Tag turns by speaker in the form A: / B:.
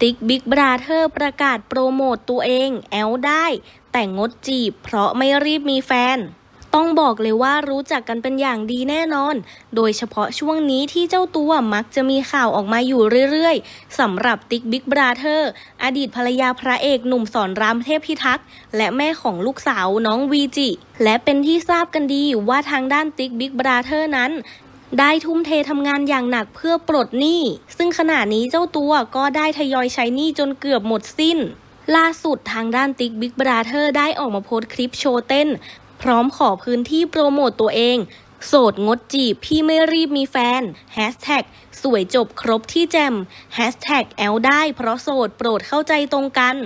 A: ติ๊กบิ๊กบราเธอร์ประกาศโปรโมตตัวเอง แอลได้ แต่งดจีบ เพราะไม่รีบมีแฟน ต้องบอกเลยว่ารู้จักกันเป็นอย่างดีแน่นอน โดยเฉพาะช่วงนี้ที่เจ้าตัวมักจะมีข่าวออกมาอยู่เรื่อยๆสำหรับติ๊กบิ๊กบราเธอร์อดีตภรรยาพระเอกหนุ่มสอนรามเทพพิทักษ์และแม่ของลูกสาวน้องวีจิ และเป็นที่ทราบกันดีว่าทางด้านติ๊กบิ๊กบราเธอร์นั้น ได้ทุ่มเททำงานอย่างหนักเพื่อปลดหนี้ ซึ่งขณะนี้เจ้าตัวก็ได้ทยอยใช้หนี้จนเกือบหมดสิ้น ล่าสุดทางด้านติ๊กบิ๊กบราเธอร์ได้ออกมาโพสต์คลิปโชว์เต้น พร้อมขอพื้นที่โปรโมตตัวเอง โสดงดจีบพี่ไม่รีบมีแฟนแฮชแท็กสวยจบครบที่แจมแฮชแท็กแอลได้เพราะโสดโปรดเข้าใจตรงกัน